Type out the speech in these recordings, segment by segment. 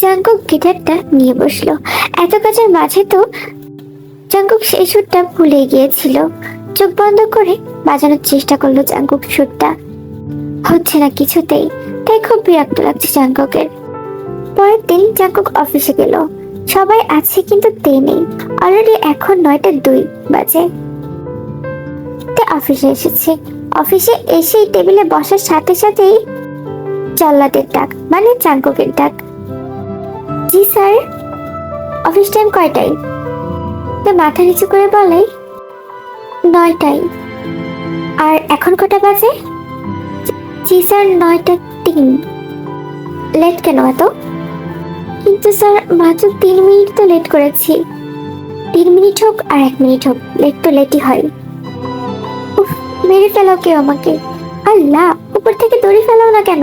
Jungkook গিটারটা নিয়ে বসল। এত কাজের মাঝে তো জাঙ্কুক সেই সুরটা ভুলে গিয়েছিল। চোখ বন্ধ করে বাজানোর চেষ্টা করল জাঙ্কুক সুরটা। হচ্ছে না কিছুতেই। তাই খুব বিরক্ত লাগছে জাঙ্কুকের পরের দিন জাঙ্কুক অফিসে গেল। সবাই আছে কিন্তু তে নেই। অলরেডি এখন নয়টা দুই বাজে। তে অফিসে এসেছে। অফিসে এসেই টেবিলে বসার সাথে সাথেই জল্লাদের ডাক মানে জাঙ্কুকের ডাক। জি, স্যার। অফিস টাইম কয়টায়? তে মাথা নিচু করে বলে, নয়টায়। আর এখন কটা বাজে? জি, স্যার, নয়টা তিন। লেট কেন এত? কিন্তু স্যার, মাত্র তিন মিনিট তো লেট করেছি। তিন মিনিট হোক আর এক মিনিট হোক লেট তো লেটই হয়। উফ, মেরে ফেলো কেউ আমাকে। আল্লাহ, উপর থেকে দড়ি ফেলাও না কেন?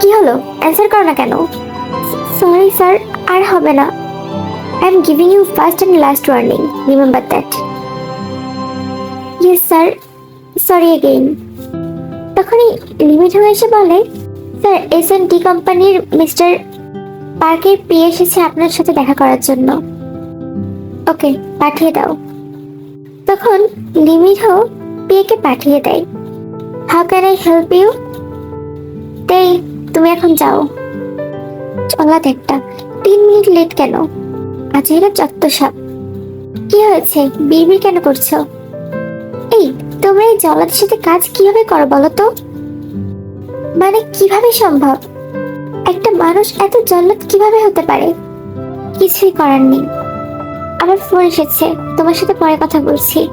কি হলো? অ্যান্সার করো না কেন? সরি স্যার আর হবে না। I am giving you first and last warning remember that yes sir sorry again তখনই লিমিট হয়ে এসে বলে স্যার এস এন ডি কোম্পানির মিস্টার পার্কের পিয়ে এসেছে আপনার সাথে দেখা করার জন্য। ওকে পাঠিয়ে দাও। তখন লিমিটও পিয়েকে পাঠিয়ে দেয়। How can I help you তাই তুমি এখন যাও। চলা একটা তিন মিনিট লেট কেন? আজ এরা চত্ব সাপ কি হয়েছে? বিড়বিড় কেন করছ? এই, তোমরা এই জলাদের সাথে কাজ কীভাবে করো বলো তো? মানে কীভাবে সম্ভব? একটা মানুষ এত জল্লাদ কীভাবে হতে পারে? কিছুই করার নেই। আমার ফোন এসেছে, তোমার সাথে পরে কথা বলছি।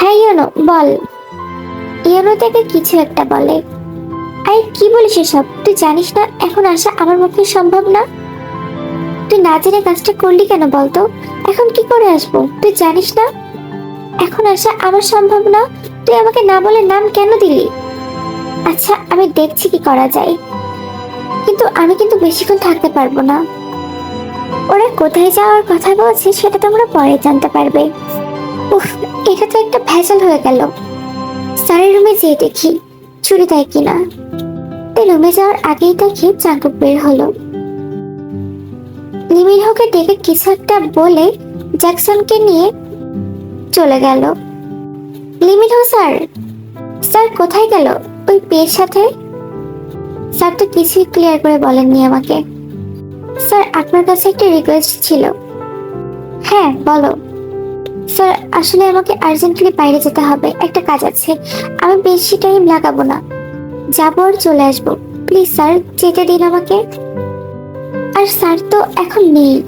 হ্যাঁ ইয়নো, বল। ইয়োনো থেকে কিছু একটা বলে। আরে, কি বলিস এসব? তুই জানিস না, এখন আসা আমার পক্ষে সম্ভব না? তুই না জেনে কাজটা করলি কেন বলতো? এখন কি করে আসব? তুই জানিস না? এখন আসা আমার সম্ভব না। তুই আমাকে না বলে নাম কেন দিলি? আচ্ছা আমি দেখছি কি করা যায়। কিন্তু আমি কিন্তু বেশিক্ষণ থাকতে পারব না। ওরা কোথায় যাওয়ার কথা বলছে সেটা তোমরা পরে জানতে পারবে। উফ, এটা তো একটা ভেজাল হয়ে গেল। স্যারের রুমে যেয়ে দেখি। ছুরি দেয় কিনা? তাই রুমে যাওয়ার আগেই দেখি চাঙ্কুক বের হলো। লিমিনহোকে ডেকে কিছু একটা বলে জ্যাকসনকে নিয়ে চলে গেল। লিমিনহো স্যার। স্যার, কোথায় গেল? ওই পেয়ের সাথে? স্যার তো কিছুই ক্লিয়ার করে বলেননি আমাকে। স্যার, আপনার কাছে একটা রিকোয়েস্ট ছিল। হ্যাঁ বলো। স্যার, আসলে আমাকে আর্জেন্টলি বাইরে যেতে হবে। একটা কাজ আছে, আমি বেশি টাইম লাগাবো না। যাব আর চলে আসব। প্লিজ স্যার, যেতে দিন আমাকে। আর স্যার তো এখন নেই।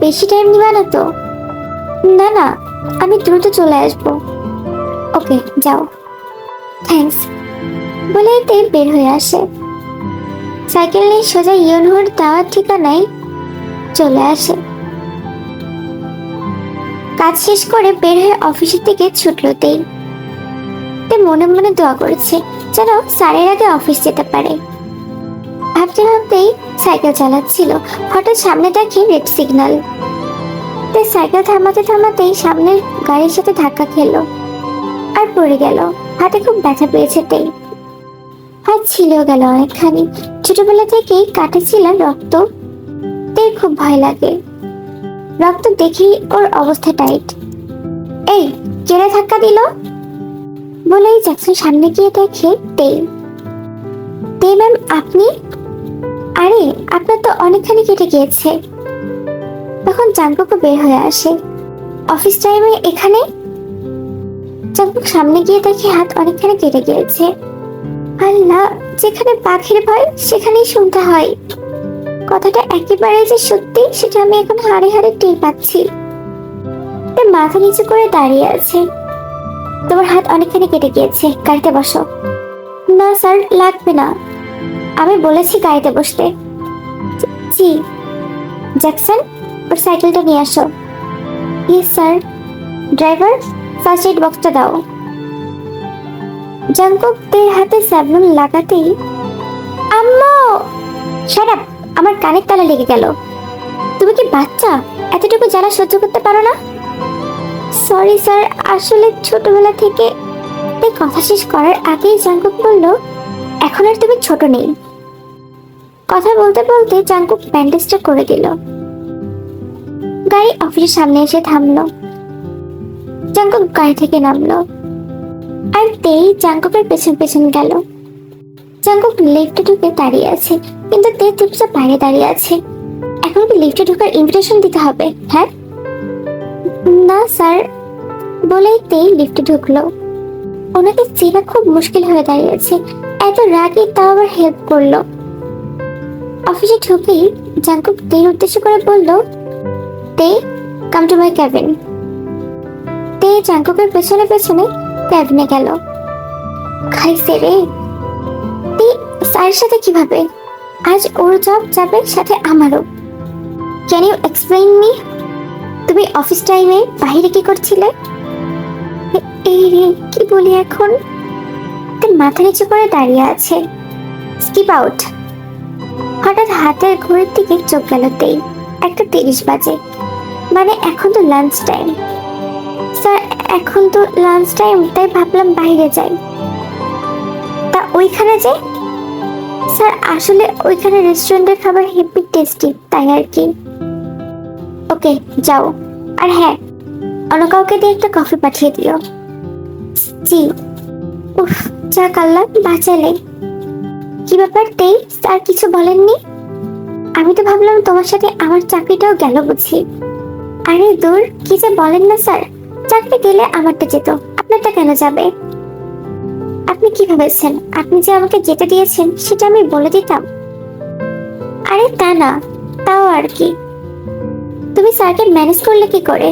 বেশি টাইম নিবে না তো? না না, আমি দ্রুত চলে আসব। ওকে, যাও। থ্যাঙ্কস। বলে এতে বের হয়ে আসে। সাইকেল নিয়ে সোজা ইয়নহুর দেওয়ার ঠিকানায় চলে আসে। কাজ শেষ করে বের হয়ে অফিসের দিকে ছুটলো তেই। তে মনে মনে দোয়া করেছে যেন স্যারের আগে অফিস যেতে পারে। ভাবতে ভাবতেই সাইকেল চালাচ্ছিল। হঠাৎ সামনে দেখে রেড সিগন্যাল। তে সাইকেল থামাতে থামাতেই সামনের গাড়ির সাথে ধাক্কা খেলো আর পড়ে গেল। হাতে খুব ব্যথা পেয়েছে তেই। হাত ছিলেও গেল অনেকখানি। ছোটবেলা থেকেই কাটেছিল রক্ত। তেই খুব ভয় লাগে। রক্ত দেখেই ওর অবস্থা টাইট। এই কেড়ে ধাক্কা দিল? বলেই জ্যাকসন সামনে গিয়ে দেখে তে তে ম্যাম, আপনি? আরে, আপনার তো অনেকখানি কেটে গিয়েছে। তখন জাঙ্কুকও বের হয়ে আসে। অফিস টাইমে এখানে? জাঙ্কুক সামনে গিয়ে দেখে হাত অনেকখানি কেটে গিয়েছে। আল্লাহ, যেখানে পাখির ভয়, সেখানেই শুনতে হয়। কথাটা একেবারে যে সত্যি, সেটা আমি এখন হাড়ে হাড়ে টের পাচ্ছি। তে মাথা নিচু করে দাঁড়িয়ে আছে। তোমার হাত অনেকখানি কেটে গিয়েছে, গাড়িতে বসো। না, স্যার, লাগবে না। আমি বলেছি গাড়িতে বসতে। জি- জ্যাকসন ওর সাইকেলটা নিয়ে আসো। Yes, sir. Driver, first aid বক্সটা দাও। জাঙ্কুক তের হাতে স্যাবলুন লাগাতেই আম্মু! শাট আমার কানের তালা লেগে গেল। তুমি কি বাচ্চা? এতটুকু জ্বালা সহ্য করতে পারো না? সরি স্যার আসলে ছোটবেলা থেকে এই কথা শেষ করার আগেই জাঙ্কুক বলল, এখন আর তুমি ছোট নেই। কথা বলতে বলতে জাঙ্কুক ব্যান্ডেজটা করে দিল। গাড়ি অফিসের সামনে এসে থামলো। জাঙ্কুক গাড়ি থেকে নামলো। আর তেই জাঙ্কুকের পেছন পেছন গেল। জাঙ্কুক লিফটে ঢুকে দাঁড়িয়ে আছে, কিন্তু তে চুপচাপ বাইরে দাঁড়িয়ে আছে। এখন কি লিফটে ঢোকার ইনভিটেশন দিতে হবে হ্যাঁ? না, স্যার, বলেই তে লিফটে ঢুকলো। ওনাকে চেনা খুব মুশকিল হয়ে দাঁড়িয়েছে। এত রাগে তাও আবার হেল্প করল। অফিসে ঢুকেই জাঙ্কুক তের উদ্দেশ্য করে বলল, তে কাম টু মাই ক্যাবিন তে জাঙ্কুকের পেছনে পেছনে ক্যাবিনে গেল। খাইছে রে স্যারের সাথে কীভাবে? আজ ওর জব যাবে সাথে আমারও। ক্যান ইউ এক্সপ্লেইন মি তুমি অফিস টাইমে বাইরে কি করছিলে? এই রে কি বলি এখন? তার মাথা নিচু করে দাঁড়িয়ে আছে। স্কিপ আউট হঠাৎ হাতের ঘড়ির দিকে চোখ গেল তেই। একটা তিরিশ বাজে। মানে এখন তো লাঞ্চ টাইম স্যার এখন তো লাঞ্চ টাইম তাই ভাবলাম বাইরে যাই। তা ওইখানে যে স্যার, আসলে ওইখানে রেস্টুরেন্টের খাবার হেভি টেস্টি তাই আর কি? ওকে যাও। আর হ্যাঁ অন্য কাউকে দিয়ে একটা কফি পাঠিয়ে দিও। জি উফ, যা কাল্লা, বাঁচালে। কি ব্যাপার, তেই? স্যার কিছু বলেননি? আমি তো ভাবলাম তোমার সাথে আমার চাকরিটাও গেল বুঝি। আরে দূর, কি যে বলেন না, স্যার। চাকরি গেলে আমারটা যেত। আপনারটা কেন যাবে? আপনি কি ভেবেছেন? আপনি যে আমাকে যেতে দিয়েছেন, সেটা আমি বলে দিতাম। আরে তা না, তাও আর কি। তুমি স্যারকে ম্যানেজ করলে কি করে?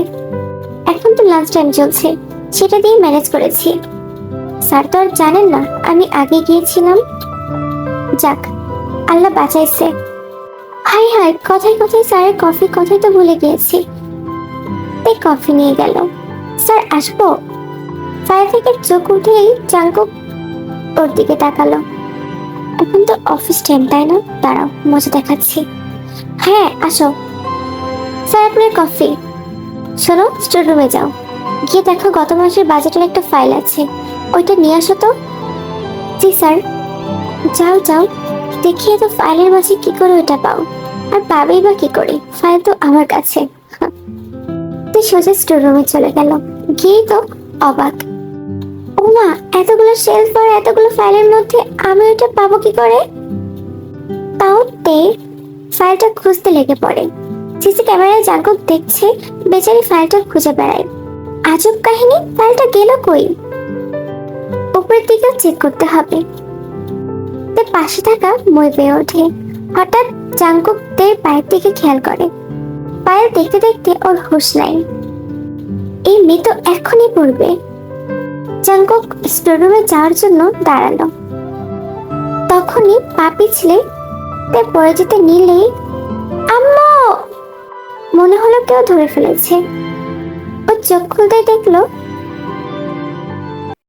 এখন তো লাঞ্চ টাইম চলছে, সেটা দিয়ে ম্যানেজ করেছি। স্যার তো আর জানেন না, আমি আগে গিয়েছিলাম। যাক, আল্লাহ বাঁচাইছে। হাই হাই, কথায় কথায় স্যারের কফি কথাই তো ভুলে গিয়েছি। তাই কফি নিয়ে গেল। স্যার, আসব? ফায়ার থেকে চোখ উঠেই চাঙ্কুক ওর দিকে তাকালো। এখন তো অফিস টাইম তাই না? দাঁড়াও, মজা দেখাচ্ছি। হ্যাঁ আসো। স্যার আপনার কফি শোনো স্টোর রুমে যাও। গিয়ে দেখো, গত মাসের বাজেটের একটা ফাইল আছে। ওইটা নিয়ে আসো তো। জি, স্যার। যাও যাও। দেখিয়ে তো ফাইলের মাঝে কি করে ওটা পাও। আর পাবেই বা কি করে? ফাইল তো আমার কাছে। তুই সোজা স্টোর রুমে চলে গেল। গিয়ে তো অবাক। ওমা এতগুলো শেলফ আর এতগুলো ফাইলের মধ্যে আমি ওটা পাবো কি করে? তাও তে ফাইলটা খুঁজতে লেগে পড়ে। সিসি ক্যামেরায় জাগত দেখছে বেচারি ফাইলটা খুঁজে বেড়ায়। আজব কাহিনী ফাইলটা গেল কই? উপরের দিকে চেক করতে হবে। তে পাশে থাকা মই পেয়ে ওঠে। হঠাৎ জাঙ্কুক তের পায়ের দিকে খেয়াল করে। পায়েল দেখতে দেখতে ওর হুঁশ নাই এই মেয়ে তো এখনই পড়বে। জাঙ্কুক স্টোররুমে যাওয়ার জন্য দাঁড়াল। তখনই পা পিছলে তে পড়ে যেতে আম্মু! মনে হলো কেউ ধরে ফেলেছে। ও চোখ খুলতে দেখল